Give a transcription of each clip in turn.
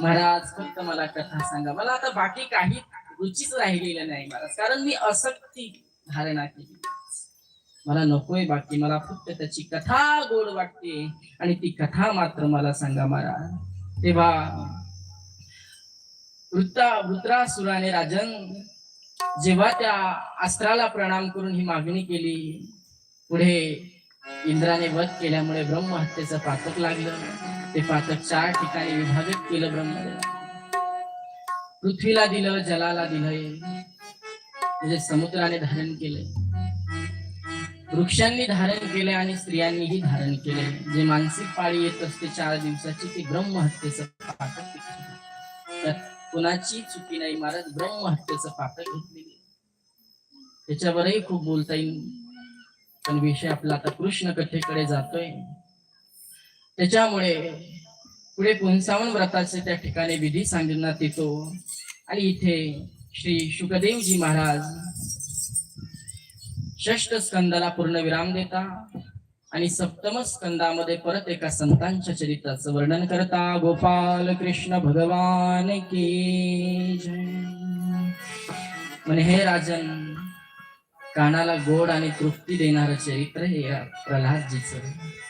महाराज फक्त मला कथा सांगा. मला आता बाकी काही रुचीच राहिलेलं नाही महाराज. कारण मी असक्ती धारणा केली. मला नकोय बाकी. मला फक्त त्याची कथा गोड वाटते. आणि ती कथा मात्र मला सांगा महाराज. तेव्हा वृत्ता वृत्रासुराने राजन जेव्हा त्या अस्त्राला प्रणाम करून ही मागणी केली पुढे इंद्राने वध केल्यामुळे ब्रह्महत्येचं पातक लागलं. ते पातक चार ठिकाणी विभाजित केलं ब्रह्म पृथ्वीला दिलं जलाला दिलंय. म्हणजे समुद्राने धारण केलंय. वृक्षांनी धारण केले आणि स्त्रियांनीही धारण केले जे मानसिक पाळी येत असते चार दिवसाची ती ब्रह्महत्येचं पातक घेतलेलं. कुणाची चुकी नाही महाराज ब्रह्महत्येचं पातक घेतलेली. त्याच्यावरही खूप बोलता येईल. पण विषय आपला आता कृष्ण कथेकडे जातोय. त्याच्यामुळे पुढे पुंसावण व्रताचे त्या ठिकाणी विधी सांगण्यात येतो. आणि इथे श्री शुकदेवजी महाराज षष्ट स्कंदाला पूर्ण विराम देता आणि सप्तम स्कंदामध्ये परत एका संतांच्या चरित्राचं वर्णन करता गोपाल कृष्ण भगवान की जय. म्हणे हे राजन कानाला गोड आणि तृप्ती देणारं चरित्र हे या प्रल्हादजीचं.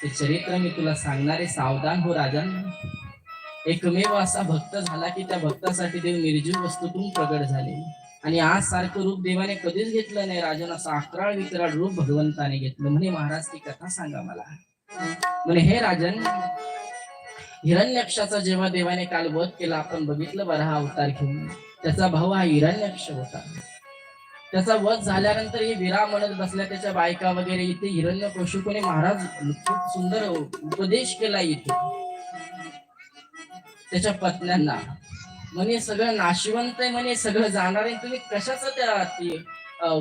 ते चरित्र मी तुला सांगणारे सावधान हो राजा. एकमेव असा भक्त झाला की त्या भक्तासाठी देव निर्जीव वस्तूतून प्रगट झाले. आणि आज सारखं रूप देवाने कधीच घेतलं नाही राजन असं अकराळ विकराळ रूप भगवंताने घेतलं. म्हणे महाराज ती कथा सांगा मला. म्हणे हे राजन हिरण्यक्षाचा जेव्हा देवाने काल वध केला आपण बघितलं बरा हा अवतार घेऊन. त्याचा भाऊ हा हिरण्यक्ष होता. त्याचा वध झाल्यानंतर हे विरा म्हणत बसल्या त्याच्या बायका वगैरे इथे हिरण्य कोशिकोने महाराज खूप सुंदर उपदेश केला इथे. त्याच्या पत्न्यांना. म्हणे सगळं नाशिवंत आहे म्हणे सगळं जाणार आहे. तुम्ही कशाच त्या ते,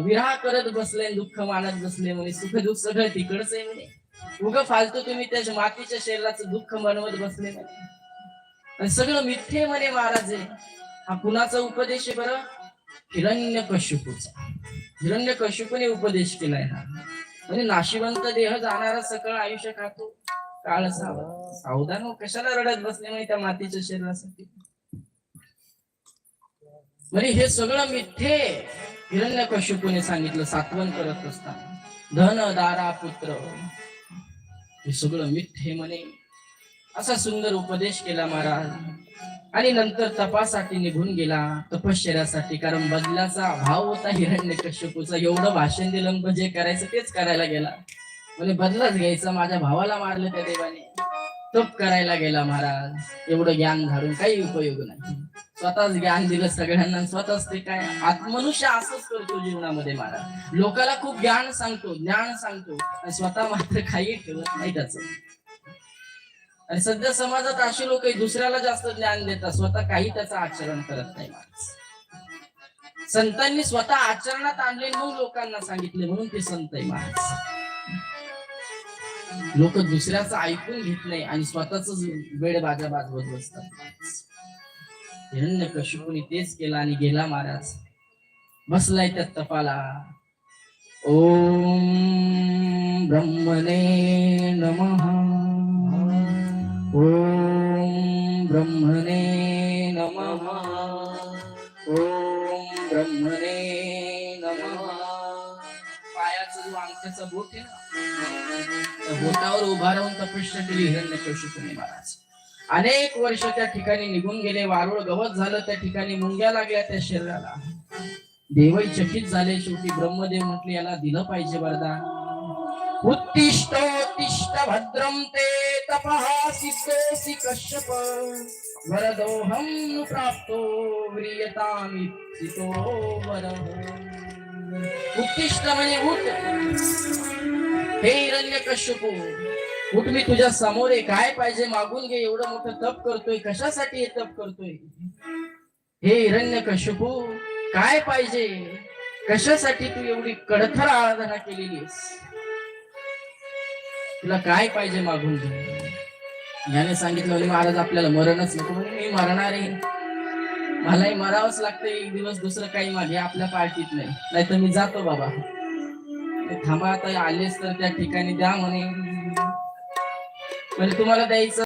विराह करत बसले दुःख मानत बसले म्हणे सुख दुःख सगळं तिकडच आहे म्हणे. उग फालतू तुम्ही त्याच्या मातीच्या शरीराचं दुःख मनवत बसले म्हणे. सगळं मिठ्ठे म्हणे महाराज आहे हा कुणाचा उपदेश आहे बरं? हिरण्य कश्यपूचा हिरण्य कश्यपूने उपदेश केलाय हा. म्हणजे नाशिवंत देह जाणारा सकळ आयुष्य खातो. काळ सावध सावधान हो, कशाला रडत बसले म्हणजे त्या मातीच्या शरीरासाठी? म्हणजे हे सगळं मिथ्ये हिरण्य कश्यपूने सांगितलं सातवण करत असताना. धन दारा पुत्र. हे सगळं मिथ्ये म्हणे. असा सुंदर उपदेश केला महाराज. आणि नंतर तपासाठी निघून गेला. तपश्चर्यासाठी कारण बदलाचा भाव होता हिरण्य कश्यपूचा एवढं भाषण दिलं जे करायचं तेच करायला गेला. म्हणजे बदलाच घ्यायचा. माझ्या भावाला मारलं त्या देवाने. तप करायला गेला महाराज. एवढं ज्ञान झाडून काही उपयोग नाही. स्वतःच ज्ञान दिलं सगळ्यांना स्वतःच ते काय आत्मनुष्य असंच करतो जीवनामध्ये महाराज. लोकाला खूप ज्ञान सांगतो ज्ञान सांगतो. आणि स्वतः मात्र काही ठेवत नाही त्याचं. आणि सध्या समाजात असे लोक दुसऱ्याला जास्त ज्ञान देतात स्वतः काही त्याचं आचरण करत नाही माणूस. संतांनी स्वतः आचरणात आणले मग लोकांना सांगितले म्हणून ते संत आहे माणूस. लोक दुसऱ्याचं ऐकून घेत नाही आणि स्वतःच वेळ बाजा बाजवत बसतात हिरण्य कशुकुनी तेच केला आणि गेला महाराज. बसलाय त्या तपाला. ओम ब्रह्मणे नमः. ॐ ब्रह्मणे नमः। ॐ ब्रह्मणे नमः। पायाचं जो अंगठ्याचं बोट आहे ना? बोटावर उभा राहून तपस्या केली हिरण्यकशिपूने महाराज. अनेक वर्ष त्या ठिकाणी निघून गेले. वारुळ गवत झालं. त्या ठिकाणी मुंग्या लागल्या त्या शरीराला. देवही चकित झाले. शेवटी ब्रह्मदेव म्हटले याला दिलं पाहिजे वरदान. उत्तिष्ठ उत्तिष्ठ भद्रम ते तपः सिद्धोऽसि कश्यप वरदोऽहं प्राप्तो व्रियतामिप्सितो वरः उत्तिष्ठ म्हणजे उठ। हे हिरण्य कश्यपू उठ मी तुझ्या समोर आहे. काय पाहिजे मागून घे. एवढं मोठं तप करतोय. कशासाठी हे तप करतोय? हे हिरण्य कश्यपू काय पाहिजे? कशासाठी तू एवढी कडथर आराधना केलेलीस तुला काय पाहिजे मागून घे? याने सांगितलं म्हणे महाराज आपल्याला मरणच नको. म्हणून मी मरणार आहे. मलाही मरावंच लागतं एक दिवस दुसरं काही मागे आपल्या पार्टीत नाही. नाहीतर मी जातो बाबा. थांबा आता आलेच तर त्या ठिकाणी द्या म्हणे. म्हणजे तुम्हाला द्यायचं